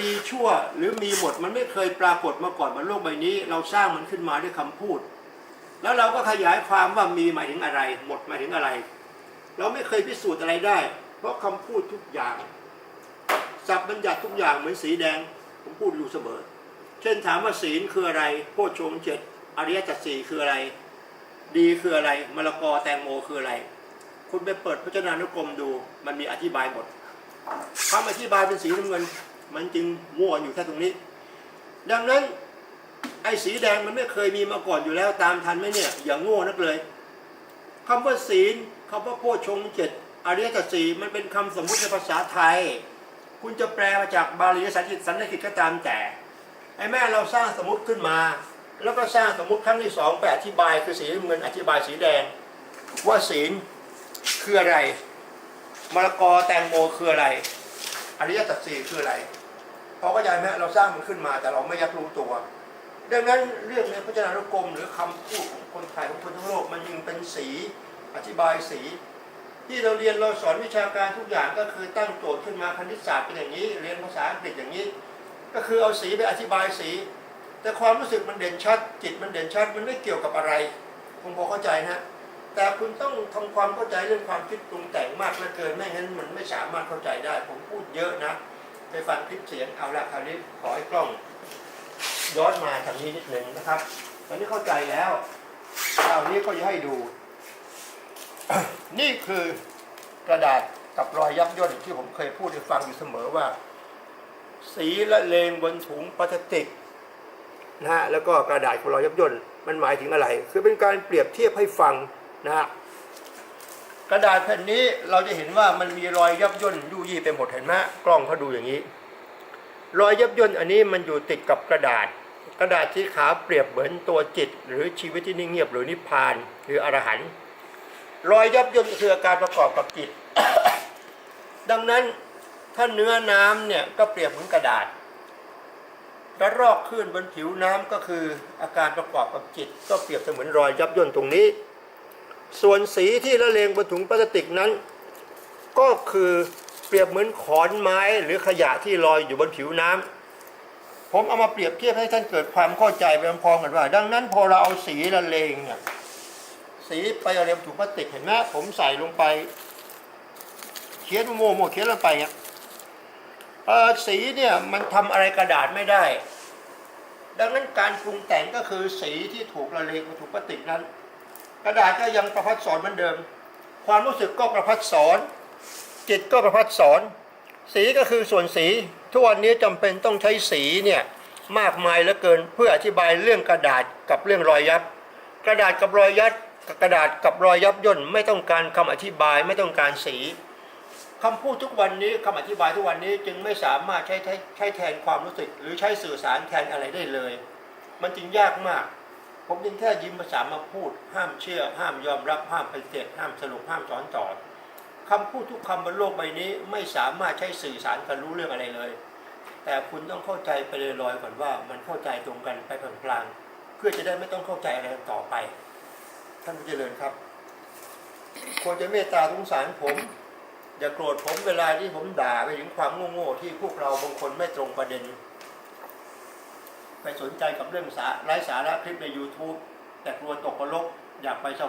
ดีชั่วหรือมีหมดมันไม่เคยปรากฏมาก่อนบนโลกใบนี้ เราสร้างมันขึ้นมาด้วยคำพูด แล้วเราก็ขยายความว่ามีหมายถึงอะไร หมดหมายถึงอะไร เราไม่เคยพิสูจน์อะไรได้ เพราะคำพูดทุกอย่างสับบัญญัติทุกอย่างเหมือนสีแดง ผมพูดอยู่เสมอ เช่นถามว่าศีลคืออะไรโพชฌงเจ็ดอริยสัจสี่คืออะไร ดีคืออะไรมะละกอแตงโมคืออะไร คุณไปเปิดพจนานุกรมดู มันมีอธิบายหมดคำอธิบายเป็นสีน้ำเงิน มันจึงมั่วอยู่แค่ตรงนี้ ดังนั้นไอ้สีแดงมันไม่เคยมีมาก่อนอยู่แล้วตามทันไหมเนี่ย อย่างโง่นักเลยคำว่าศีลคำว่าโพชงเจ็ดอริยสัจสีมันเป็นคำสมมุติในภาษาไทย คุณจะแปลมาจากบาลีสันสกฤตสันสกฤตก็ตามแต่ไอ้แม่เราสร้างสมมติขึ้นมา แล้วก็สร้างสมมติครั้งที่สองไปอธิบายคือสีเงินอธิบายสีแดง ว่าศีลคืออะไรมะละกอแตงโมคืออะไร อริยสัจสี่คืออะไร พอเข้าใจไหมเราสร้างมันขึ้นมาแต่เราไม่ยักรู้ตัว ดังนั้นเรื่องในพจนานุกรม หรือคำพูดของคนไทยของคนทั้งโลกมันยังเป็นสีอธิบายสี ที่เราเรียนเราสอนวิชาการทุกอย่างก็คือตั้งโจทย์ขึ้นมาคณิตศาสตร์เป็นอย่างนี้ เรียนภาษาอังกฤษอย่างนี้ ก็คือเอาสีไปอธิบายสี แต่ความรู้สึกมันเด่นชัด จิตมันเด่นชัดมันไม่เกี่ยวกับอะไรผมพอเข้าใจนะแต่คุณต้องทำความเข้าใจเรื่องความคิดปรุงแต่งมากเหลือเกินไม่งั้นมันไม่สามารถเข้าใจได้ ผมพูดเยอะนะ ไปฟังคลิปเสียงเอาละคราวนี้ขอให้กล้องย้อนมาทางนี้นิดหนึ่งนะครับตอนนี้เข้าใจแล้วคราวนี้ก็จะให้ดู นี่คือกระดาษกับรอยยับย่นที่ผมเคยพูดให้ฟังอยู่เสมอว่า สีละเลงบนถุงพลาสติกนะฮะแล้วก็กระดาษของรอยยับย่นมันหมายถึงอะไร คือเป็นการเปรียบเทียบให้ฟังนะฮะ กระดาษแผ่นนี้เราจะเห็นว่ามันมีรอยยับย่นยู่ยี่ไปหมดเห็นไหมกล้องเขาดูอย่างนี้ รอยยับย่นอันนี้มันอยู่ติดกับกระดาษ กระดาษที่ขาวเปรียบเหมือนตัวจิต หรือชีวิตที่นิ่งเงียบหรือนิพพานหรืออรหันต์รอยยับย่นคืออาการประกอบกับจิต ดังนั้นถ้าเนื้อน้ำเนี่ยก็เปรียบเหมือนกระดาษระรอกขึ้นบนผิวน้ำก็คืออาการประกอบกับจิต ก็เปรียบเสมือนรอยยับย่นตรงนี้ ส่วนสีที่ละเลงบนถุงพลาสติกนั้น ก็คือเปรียบเหมือนขอนไม้หรือขยะที่ลอยอยู่บนผิวน้ำผมเอามาเปรียบเทียบให้ท่านเกิดความเข้าใจไปพร้อมๆกันว่า ดังนั้นพอเราเอาสีละเลงเนี่ยสีไปละเลงบนถุงพลาสติกเห็นไหมผมใส่ลงไป เขียนโมโมเขียนลงไปเนี่ยสีเนี่ยมันทำอะไรกระดาษไม่ได้ ดังนั้นการปรุงแต่งก็คือสีที่ถูกละเลงบนถุงพลาสติกนั้น กระดาษก็ยังประพัดสอนเหมือนเดิม ความรู้สึกก็ประพัดสอน จิตก็ประพัดสอน สีก็คือส่วนสี ทุกวันนี้จำเป็นต้องใช้สีเนี่ยมากมายเหลือเกินเพื่ออธิบายเรื่องกระดาษกับเรื่องรอยยับกระดาษกับรอยยับกระดาษกับรอยยับย่นไม่ต้องการคำอธิบายไม่ต้องการสีคำพูดทุกวันนี้คำอธิบายทุกวันนี้จึงไม่สามารถใช้ใช้ใช้แทนความรู้สึก หรือใช้สื่อสารแทนอะไรได้เลย มันจึงยากมาก ผมจึงแค่ยิ้มภาษามาพูด ห้ามเชื่อ ห้ามยอมรับ ห้ามปฏิเสธห้ามสรุปห้ามสอนต่อคำพูดทุกคำบนโลกใบนี้ไม่สามารถใช้สื่อสารกันรู้เรื่องอะไรเลย แต่คุณต้องเข้าใจไปเลยลอยก่อนว่า มันเข้าใจตรงกันไปพลางๆเพื่อจะได้ไม่ต้องเข้าใจอะไรต่อไป ท่านผู้เจริญครับควรจะเมตตาสงสารผม อย่าโกรธผมเวลาที่ผมด่าไปถึงความโง่ๆที่พวกเราบางคนไม่ตรงประเด็น ไปสนใจกับเรื่องสาไร้สาระคลิปใน YouTube แต่กลัวตกนรกอยากไปสวรรค์